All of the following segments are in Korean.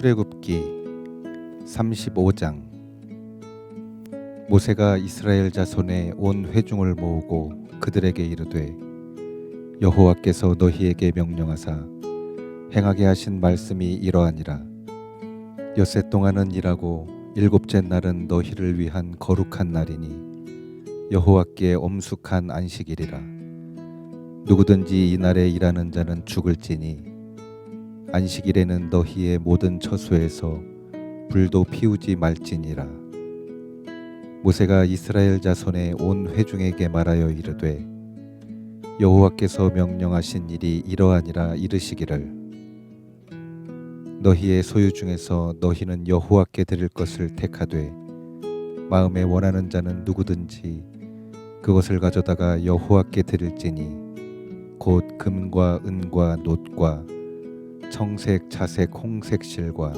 출애굽기 35장. 모세가 이스라엘 자손의 온 회중을 모으고 그들에게 이르되 여호와께서 너희에게 명령하사 행하게 하신 말씀이 이러하니라. 엿새 동안은 일하고 일곱째 날은 너희를 위한 거룩한 날이니 여호와께 엄숙한 안식일이라. 누구든지 이 날에 일하는 자는 죽을지니 안식일에는 너희의 모든 처소에서 불도 피우지 말지니라. 모세가 이스라엘 자손의 온 회중에게 말하여 이르되 여호와께서 명령하신 일이 이러하니라 이르시기를 너희의 소유 중에서 너희는 여호와께 드릴 것을 택하되 마음에 원하는 자는 누구든지 그것을 가져다가 여호와께 드릴지니 곧 금과 은과 놋과 청색, 자색, 홍색 실과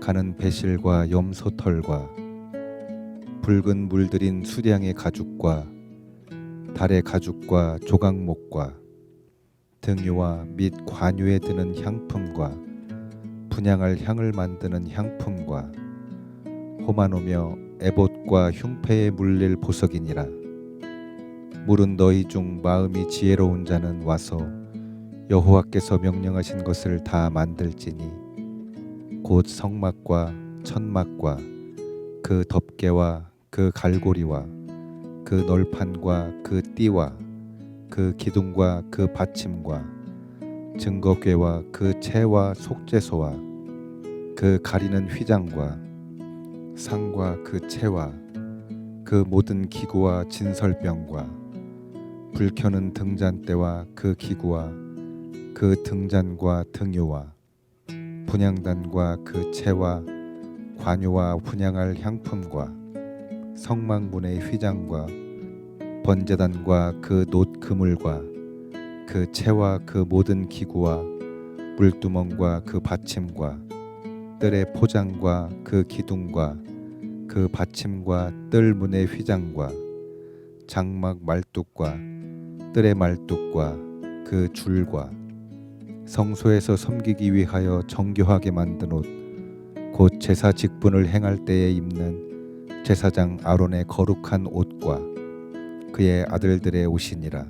가는 배실과 염소털과 붉은 물들인 수량의 가죽과 달의 가죽과 조각목과 등유와 및 관유에 드는 향품과 분양할 향을 만드는 향품과 호마노며 에봇과 흉패에 물릴 보석이니라. 물은 너희 중 마음이 지혜로운 자는 와서 여호와께서 명령하신 것을 다 만들지니 곧 성막과 천막과 그 덮개와 그 갈고리와 그 널판과 그 띠와 그 기둥과 그 받침과 증거궤와 그 채와 속죄소와 그 가리는 휘장과 상과 그 채와 그 모든 기구와 진설병과 불 켜는 등잔대와 그 기구와 그 등잔과 등유와 분양단과 그 채와 관유와 분양할 향품과 성막문의 휘장과 번제단과 그 놋 그물과 그 채와 그 모든 기구와 물두멍과 그 받침과 뜰의 포장과 그 기둥과 그 받침과 뜰 문의 휘장과 장막 말뚝과 뜰의 말뚝과 그 줄과 성소에서 섬기기 위하여 정교하게 만든 옷, 곧 제사 직분을 행할 때에 입는 제사장 아론의 거룩한 옷과 그의 아들들의 옷이니라.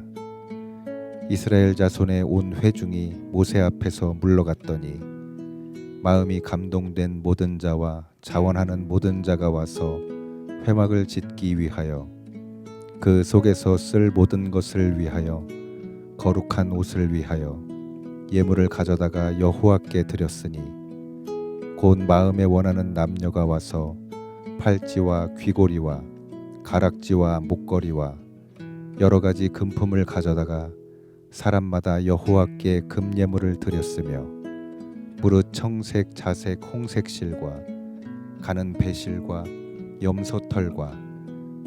이스라엘 자손의 온 회중이 모세 앞에서 물러갔더니 마음이 감동된 모든 자와 자원하는 모든 자가 와서 회막을 짓기 위하여 그 속에서 쓸 모든 것을 위하여 거룩한 옷을 위하여 예물을 가져다가 여호와께 드렸으니 곧 마음에 원하는 남녀가 와서 팔찌와 귀고리와 가락지와 목걸이와 여러 가지 금품을 가져다가 사람마다 여호와께 금 예물을 드렸으며 무릇 청색, 자색, 홍색 실과 가는 배실과 염소털과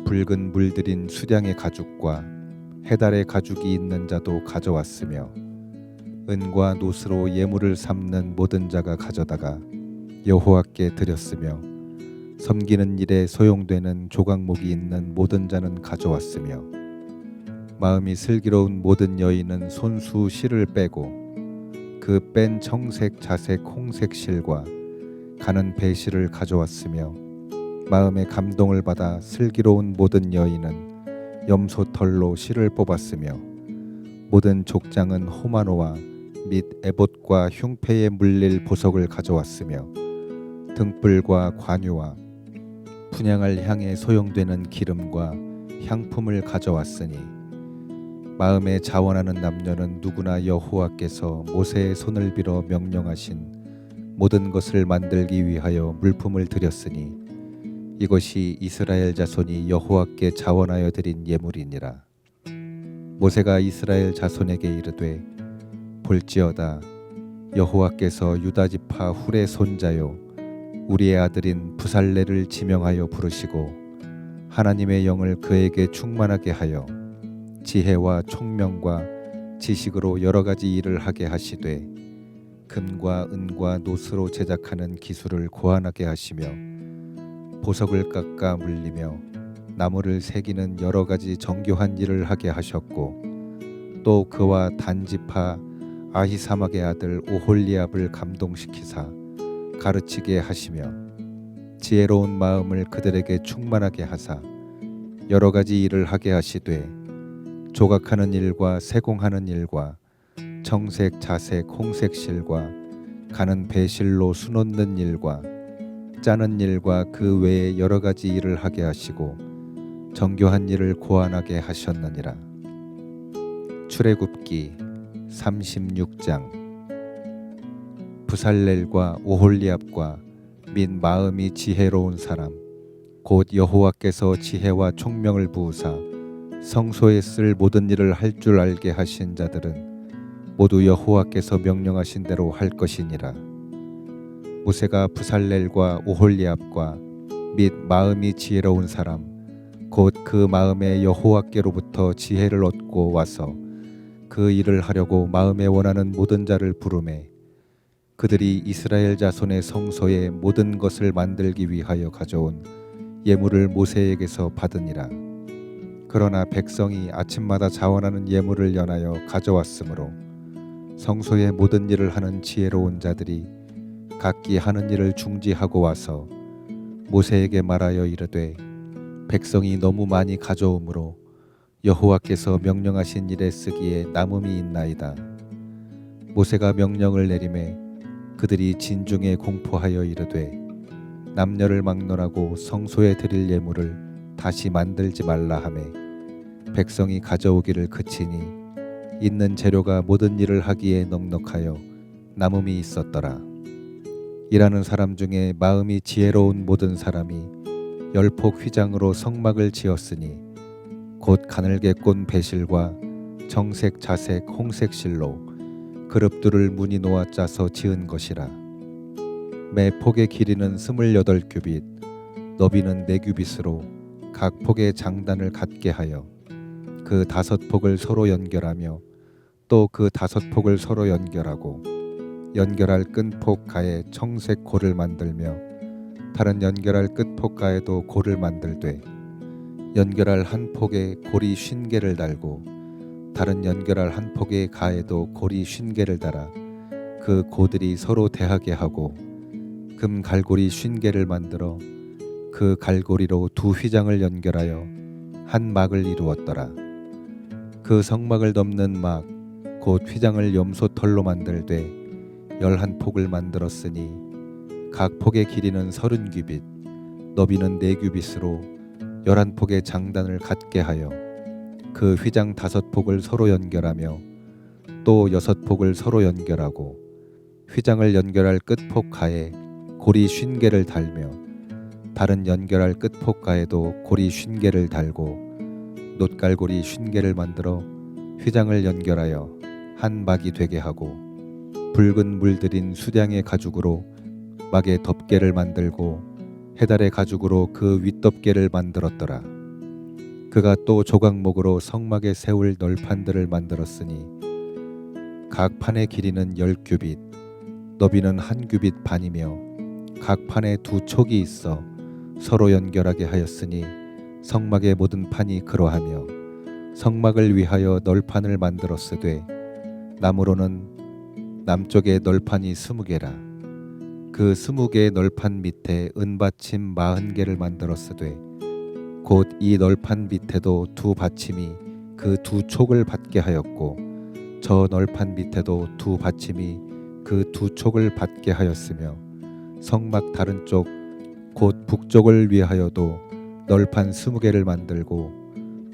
붉은 물들인 수량의 가죽과 해달의 가죽이 있는 자도 가져왔으며 은과 노스로 예물을 삼는 모든 자가 가져다가 여호와께 드렸으며 섬기는 일에 소용되는 조각목이 있는 모든 자는 가져왔으며 마음이 슬기로운 모든 여인은 손수 실을 빼고 그 뺀 청색 자색 홍색 실과 가는 배실을 가져왔으며 마음의 감동을 받아 슬기로운 모든 여인은 염소 털로 실을 뽑았으며 모든 족장은 호마노와 및 에봇과 흉패에 물릴 보석을 가져왔으며 등불과 관유와 분양할 향에 소용되는 기름과 향품을 가져왔으니 마음에 자원하는 남녀는 누구나 여호와께서 모세의 손을 빌어 명령하신 모든 것을 만들기 위하여 물품을 드렸으니 이것이 이스라엘 자손이 여호와께 자원하여 드린 예물이니라. 모세가 이스라엘 자손에게 이르되 볼지어다. 여호와께서 유다 지파 훌의 손자요 우리의 아들인 부살레를 지명하여 부르시고 하나님의 영을 그에게 충만하게 하여 지혜와 총명과 지식으로 여러 가지 일을 하게 하시되 금과 은과 노스로 제작하는 기술을 고안하게 하시며 보석을 깎아 물리며 나무를 새기는 여러 가지 정교한 일을 하게 하셨고 또 그와 단지파 아히사막의 아들 오홀리압을 감동시키사 가르치게 하시며 지혜로운 마음을 그들에게 충만하게 하사 여러 가지 일을 하게 하시되 조각하는 일과 세공하는 일과 청색, 자색, 홍색 실과 가는 배실로 수놓는 일과 짜는 일과 그 외에 여러 가지 일을 하게 하시고 정교한 일을 고안하게 하셨느니라. 출애굽기 36장 부살렐과 오홀리압과 및 마음이 지혜로운 사람 곧 여호와께서 지혜와 총명을 부으사 성소에 쓸 모든 일을 할 줄 알게 하신 자들은 모두 여호와께서 명령하신 대로 할 것이니라. 모세가 부살렐과 오홀리압과 및 마음이 지혜로운 사람 곧 그 마음에 여호와께로부터 지혜를 얻고 와서 그 일을 하려고 마음에 원하는 모든 자를 부르매 그들이 이스라엘 자손의 성소의 모든 것을 만들기 위하여 가져온 예물을 모세에게서 받으니라. 그러나 백성이 아침마다 자원하는 예물을 연하여 가져왔으므로 성소의 모든 일을 하는 지혜로운 자들이 각기 하는 일을 중지하고 와서 모세에게 말하여 이르되 백성이 너무 많이 가져오므로 여호와께서 명령하신 일에 쓰기에 남음이 있나이다. 모세가 명령을 내림에 그들이 진중에 공포하여 이르되 남녀를 막론하고 성소에 드릴 예물을 다시 만들지 말라 하매 백성이 가져오기를 그치니 있는 재료가 모든 일을 하기에 넉넉하여 남음이 있었더라. 일하는 사람 중에 마음이 지혜로운 모든 사람이 열폭 휘장으로 성막을 지었으니 곧 가늘게 꼰 배실과 정색 자색 홍색 실로 그룹들을 무늬 놓아 짜서 지은 것이라. 매 폭의 길이는 스물여덟 규빗 너비는 네 규빗으로 각 폭의 장단을 갖게 하여 그 다섯 폭을 서로 연결하며 또 그 다섯 폭을 서로 연결하고 연결할 끈폭 가에 청색 골을 만들며 다른 연결할 끝폭 가에도 골을 만들되 연결할 한 폭에 골이 쉰 개를 달고 다른 연결할 한 폭의 가에도 골이 쉰 개를 달아 그 고들이 서로 대하게 하고 금 갈고리 쉰 개를 만들어 그 갈고리로 두 휘장을 연결하여 한 막을 이루었더라. 그 성막을 덮는 막 곧 휘장을 염소 털로 만들되 열한 폭을 만들었으니 각 폭의 길이는 서른 규빗, 너비는 네 규빗으로 열한 폭의 장단을 갖게 하여 그 휘장 다섯 폭을 서로 연결하며 또 여섯 폭을 서로 연결하고 휘장을 연결할 끝폭 가에 고리 쉰 개를 달며 다른 연결할 끝폭 가에도 고리 쉰 개를 달고 놋갈고리 쉰 개를 만들어 휘장을 연결하여 한 막이 되게 하고 붉은 물들인 수량의 가죽으로 막의 덮개를 만들고 해달의 가죽으로 그 윗덮개를 만들었더라. 그가 또 조각목으로 성막에 세울 널판들을 만들었으니 각 판의 길이는 열 규빗, 너비는 한 규빗 반이며 각 판에 두 촉이 있어 서로 연결하게 하였으니 성막의 모든 판이 그러하며 성막을 위하여 널판을 만들었으되 나무로는 남쪽에 널판이 스무 개라 그 스무 개의 널판 밑에 은받침 마흔 개를 만들었으되 곧 이 널판 밑에도 두 받침이 그 두 촉을 받게 하였고 저 널판 밑에도 두 받침이 그 두 촉을 받게 하였으며 성막 다른 쪽 곧 북쪽을 위하여도 널판 스무 개를 만들고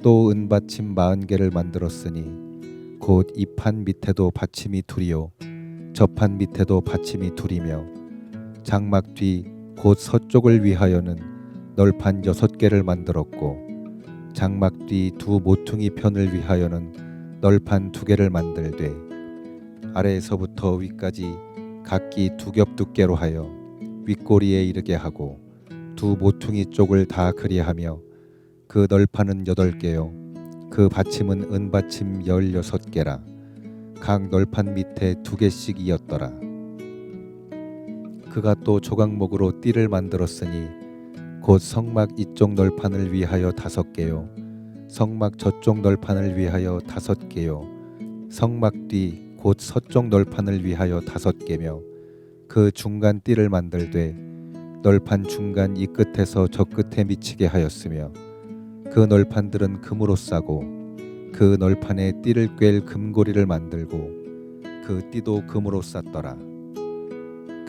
또 은받침 마흔 개를 만들었으니 곧 이 판 밑에도 받침이 둘이요. 저 판 밑에도 받침이 둘이며 장막 뒤 곧 서쪽을 위하여는 널판 여섯 개를 만들었고 장막 뒤 두 모퉁이 편을 위하여는 널판 두 개를 만들되 아래에서부터 위까지 각기 두 겹 두께로 하여 윗꼬리에 이르게 하고 두 모퉁이 쪽을 다 그리하며 그 널판은 여덟 개요 그 받침은 은받침 열여섯 개라 각 널판 밑에 두 개씩이었더라 그가 또 조각목으로 띠를 만들었으니 곧 성막 이쪽 널판을 위하여 다섯 개요 성막 저쪽 널판을 위하여 다섯 개요 성막 뒤 곧 서쪽 널판을 위하여 다섯 개며 그 중간 띠를 만들되 널판 중간 이 끝에서 저 끝에 미치게 하였으며 그 널판들은 금으로 싸고 그 널판에 띠를 꿰일 금고리를 만들고 그 띠도 금으로 쌌더라.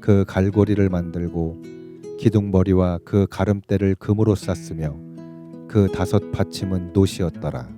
그 갈고리를 만들고 기둥머리와 그 가름대를 금으로 쌌으며 그 다섯 받침은 노시였더라.